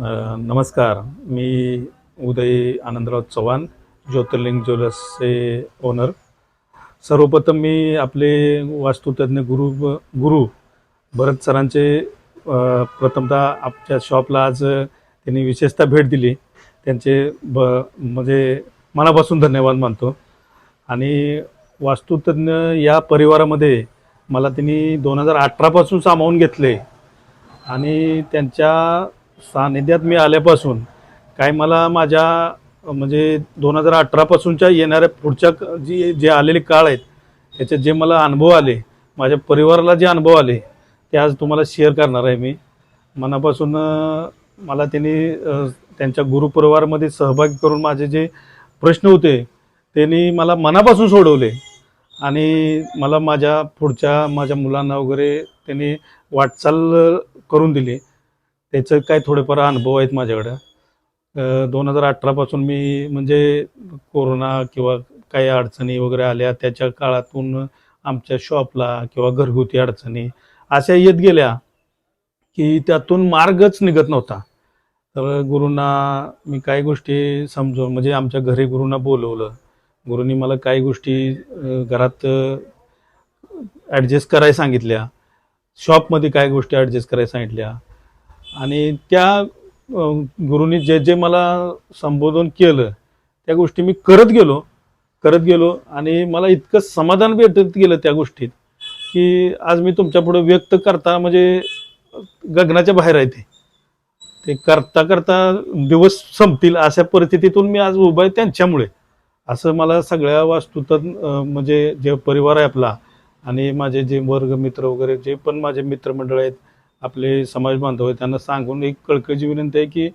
नमस्कार. मी उदय आनंदराव चव्हाण ज्योतिर्लिंग ज्वेलर्सचे ओनर सर्वप्रथम मी आपले वास्तुतज्ञ गुरु गुरु भरत सरांचे प्रथमतः आपल्या शॉपला आज त्यांनी विशेषतः भेट दिली. त्यांचे ब म्हणजे मनापासून धन्यवाद मानतो. आणि वास्तुतज्ञ या परिवारामध्ये मला त्यांनी दोन हजार अठरापासून सामावून घेतले. आणि त्यांच्या सानिध्यात मी आल्यापासून काय मला माझ्या म्हणजे दोन हजार अठरापासूनच्या येणाऱ्या पुढच्या क- जी जे आलेले काळ आहेत त्याच्यात जे मला अनुभव आले माझ्या परिवाराला जे अनुभव आले ते आज तुम्हाला शेअर करणार आहे मी. मनापासून मला त्यांनी त्यांच्या गुरुपरिवारमध्ये सहभागी करून माझे जे प्रश्न होते त्यांनी मला मनापासून सोडवले. आणि मला माझ्या पुढच्या माझ्या मुलांना वगैरे त्यांनी वाटचाल करून दिली. त्याचं काय थोडेफार अनुभव आहेत माझ्याकडं. दोन हजार अठरापासून मी म्हणजे कोरोना किंवा काही अडचणी वगैरे आल्या त्याच्या काळातून आमच्या शॉपला किंवा घरगुती अडचणी अशा येत गेल्या की त्यातून मार्गच निघत नव्हता. तर गुरूंना मी काही गोष्टी समजून म्हणजे आमच्या घरी गुरूंना बोलवलं. गुरूंनी मला काही गोष्टी घरात ॲडजस्ट करायला सांगितल्या. शॉपमध्ये काय गोष्टी ॲडजस्ट करायला सांगितल्या. आणि त्या गुरुनी जे जे मला संबोधन केलं त्या गोष्टी मी करत गेलो करत गेलो आणि मला इतकं समाधान भेटत गेलं त्या गोष्टीत की आज मी तुमच्यापुढे व्यक्त करता म्हणजे गगनाच्या बाहेर आहे ते. ते करता करता दिवस संपतील अशा परिस्थितीतून मी आज उभा आहे त्यांच्यामुळे. असं मला सगळ्या वास्तुत म्हणजे जे परिवार आहे आपला आणि माझे जे वर्ग मित्र वगैरे जे पण माझे मित्रमंडळ आहेत आपले समाज बांधव आहेत त्यांना सांगून एक कळकळीची विनंती आहे की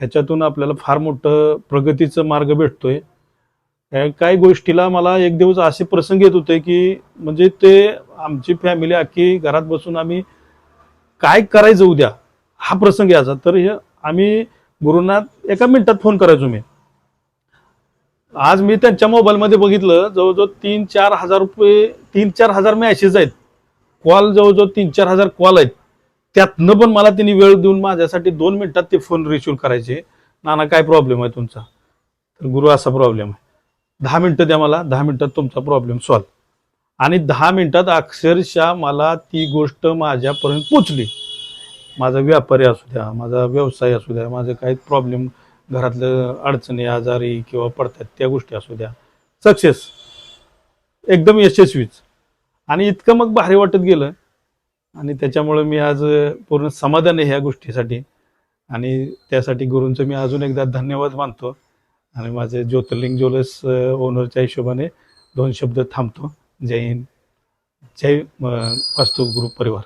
ह्याच्यातून आपल्याला फार मोठं प्रगतीचं मार्ग भेटतोय. या काही गोष्टीला मला एक दिवस असे प्रसंग येत होते की म्हणजे ते आमची फॅमिली अख्खी घरात बसून आम्ही काय करायचं उद्या हा प्रसंग यायचा. तर हे आम्ही गुरुंना एका मिनिटात फोन करायचो मी. आज मी त्यांच्या मोबाईलमध्ये बघितलं जवळजवळ तीन चार हजार रुपये तीन चार हजार मॅसेज आहेत. कॉल जवळजवळ तीन चार हजार कॉल आहेत. त्यातनं पण मला त्यांनी वेळ देऊन माझ्यासाठी दोन मिनिटात ते फोन रिसिव्ह करायचे. नाना काय प्रॉब्लेम आहे तुमचा? तर गुरु असा प्रॉब्लेम आहे. दहा मिनटं द्या मला. दहा मिनटात तुमचा प्रॉब्लेम सॉल्व आणि दहा मिनटात अक्षरशः मला ती गोष्ट माझ्यापर्यंत पोचली. माझा व्यापारी असू द्या माझा व्यवसाय असू द्या माझं काही प्रॉब्लेम घरातलं अडचणी आजारी किंवा पडतात त्या गोष्टी असू द्या. सक्सेस एकदम यशस्वीच. आणि इतकं मग भारी वाटत गेलं आणि त्याच्यामुळे मी आज पूर्ण समाधान आहे ह्या गोष्टीसाठी. आणि त्यासाठी गुरूंचं मी अजून एकदा धन्यवाद मानतो. आणि माझे ज्योतिर्लिंग ज्वेलर्स ओनरच्या हिशोबाने दोन शब्द थांबतो. जय हिंद. जय वास्तू गुरु परिवार.